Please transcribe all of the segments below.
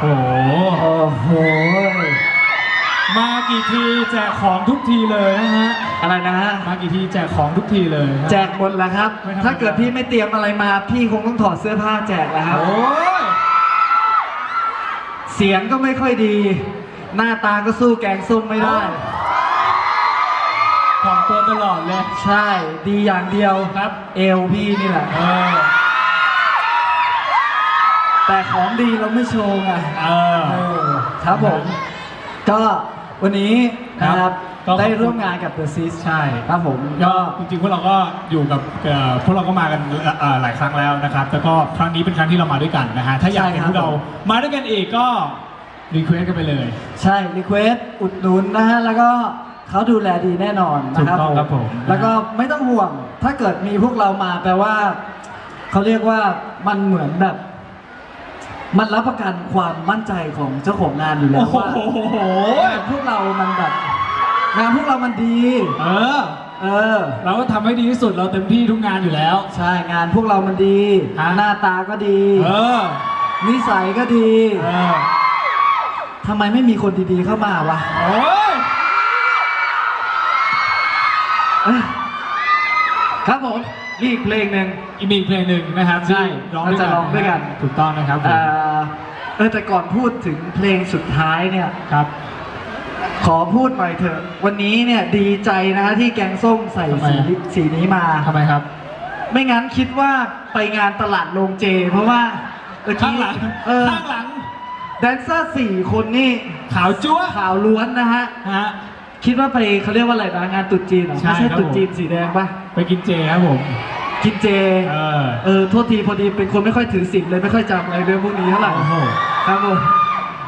โอ้โห โอ้โห มากี่ทีแจกของทุกทีเลยนะฮะ อะไรนะฮะ มากี่ทีแจกของทุกทีเลยนะ แจกหมดแล้วครับ ไม่ธรรมดา ถ้าเกิดพี่ไม่เตรียมอะไรมา พี่คงต้องถอดเสื้อผ้าแจกแล้วครับ โอ้ย เสียงก็ไม่ค่อยดี หน้าตาก็สู้แกงส้มไม่ได้ของตัวตลอดเลย ใช่ ดีอย่างเดียวครับ เอวพี่นี่แหละ เออ แต่ของดีเราไม่โชว์ไงเออ เออครับผม ก็วันนี้นะครับครับ ได้ร่วมงานกับ The Sis ใช่ ครับผมก็ก็ จริงๆพวกเราก็อยู่กับเอ่อพวกเราก็มากันเอ่อหลายครั้งแล้วนะครับแล้วก็ครั้งนี้เป็นครั้งที่เรามาด้วยกันนะฮะถ้าอยากเห็นใช่ครับพวกเรามาด้วยกันอีกก็รีเควสกันไปเลย ใช่รีเควสอุดหนุนนะฮะ แล้วก็เขาดูแลดีแน่นอนนะครับถูกต้องครับผม แล้วก็ไม่ต้องห่วง ถ้าเกิดมีพวกเรามาแปลว่า เขาเรียกว่ามันเหมือนแบบ มันรับประกันความมั่นใจของเจ้าของงานอยู่แล้โอ้วโหว่าพวกเรามันแบบงานพวกเรามันดี เออ เออ เราก็ทำให้ดีที่สุดเราเต็มที่ทุกงานอยู่แล้ว ใช่งานพวกเรามันดี ฮะ หน้าตาก็ดี เออ นิสัยก็ดีเออ ทำไมไม่มีคนดีๆเข้ามาวะโอ้ย เอ้ยครับผม มีอีกเพลงหนึ่ง อีกมีอีกเพลงหนึ่งนะครับใช่ที่ร้องด้วยกันเราจะร้องด้วยกัน ถูกต้องนะครับผมเอ่อเออแต่ก่อนพูดถึงเพลงสุดท้ายเนี่ย ครับ ขอพูดหน่อยเถอะ วันนี้เนี่ยดีใจนะฮะที่แกงส้มใส่ทำไม สีอะนี้สีนี้มา ทำไมครับ ไม่งั้นคิดว่าไปงานตลาดโรงเจ เพราะว่าเมื่อข้างกี้หลังเออข้างหลังแดนเซอร์สี่คนนี่ขาวจั๊วขาวล้วนนะฮะ ฮะ คิดว่าไปเขาเรียกว่าอะไรนะงานตรุษจีนเหรอใช่ไม่ใช่ครับ ตรุษจีนผมสีแดงปะไปกินเจครับผมกินเจ เออเออโทษทีพอดีเป็นคนไม่ค่อยถือศีลเลยไม่ค่อยจำอะไรเรื่องพวกนี้เท่าไหร่โอ้โหครับผม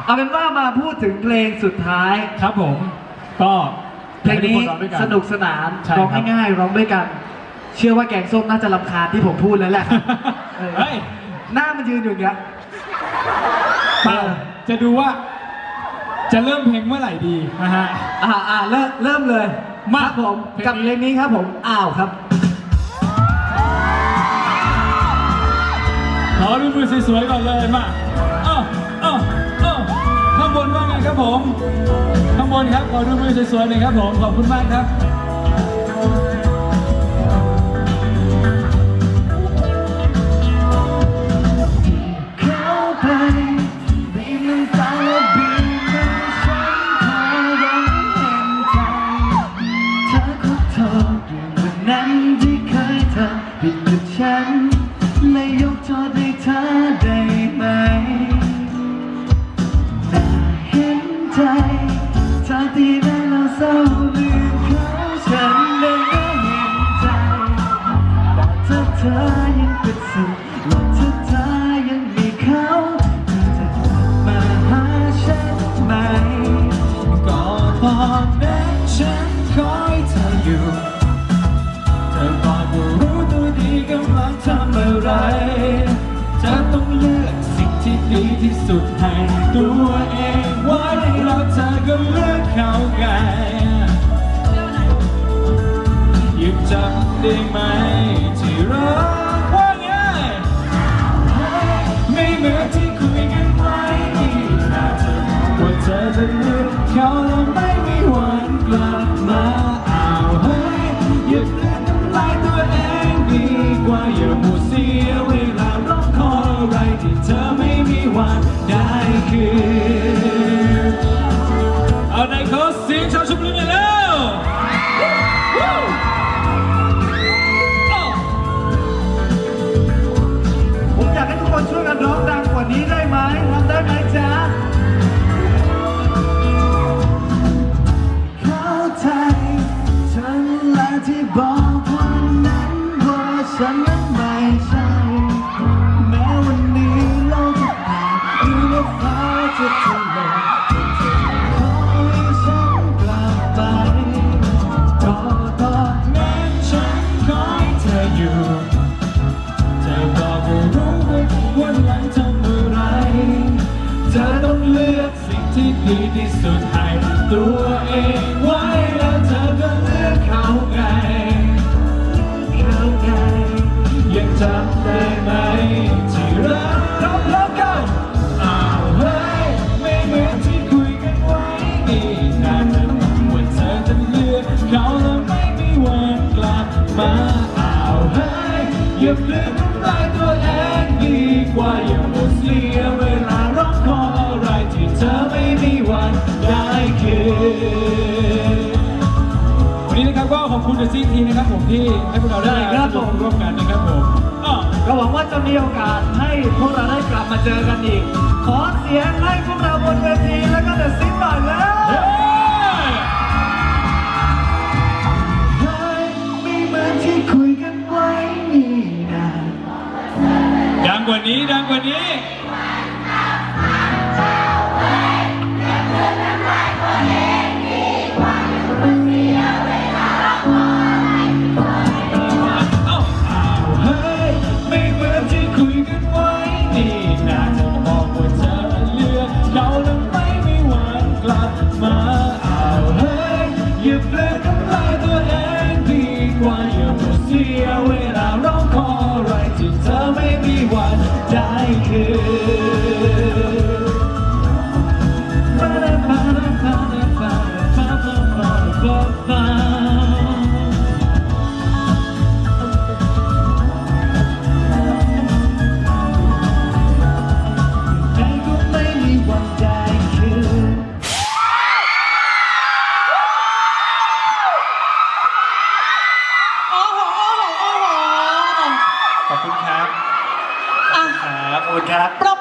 เอาเป็นว่ามาพูดถึงเพลงสุดท้าย ครับผม ก็เพลงนี้ให้ทุกคร้อด้วย สนุกสนานใช่ร้องครับ ง่ายๆร้องด้วยกัน เชื่อว่าแกงส้มน่าจะรำคาญที่ผมพูดแล้วแหละเออเฮ้ยหน้ามันยืนอยู่อย่างเงี้ย เปล่าจะดูว่า จะเริ่มเพลงเมื่อไหร่ดีนะฮะ อ่าอ่าเริ่มเริ่มเลยมาครับผมเพลงนี้ กับเพลงนี้ครับผมอ้าวครับ ขอดูมือสวยๆก่อนเลยมาเอ้าเอ้าเอ้าข้างบนว่าไงครับผม ข้างบนครับขอดูมือสวยๆหน่อยครับผม ขอบคุณมากครับ และยกโทษให้เธอได้ไหมแต่เห็นใจเธอที่ได้เราเศร้าลืมเขาฉันเองก็เห็นใจแต่เธอเธอยังเป็นสุข ดีที่สุดให้ตัวเองไว้แล้วเธอก็เลือกเขาไงยึดจับได้ไหมที่เราว่าไงไม่เหมือนที่คุยกันไว้นี่นะเธอว่าเธอจะเลือกเขา จะบอกให้เธอต้องเลือกสิ่งที่ดีที่สุดให้ตัวเองไว้แล้วเธอก็เลือกเขาไงเขาไงยังจำได้ไหมที่รักรับแล้วกัอ้าวเฮ้ไม่เหมือนที่คุยกันไว้นี่นาจะว่าเธอจะเลือกเขาแล้วไม่มีวันกลับมาอ้าวเฮ้อย่าลื นะครับผมที่ให้พวกเราได้ใช่คมร่วมกันนะครับผมก็หวังว่าจะมีโอกาสให้พวกเราได้กลับมาเจอกันอีก ขอเสียงให้พวกเราบนเวที would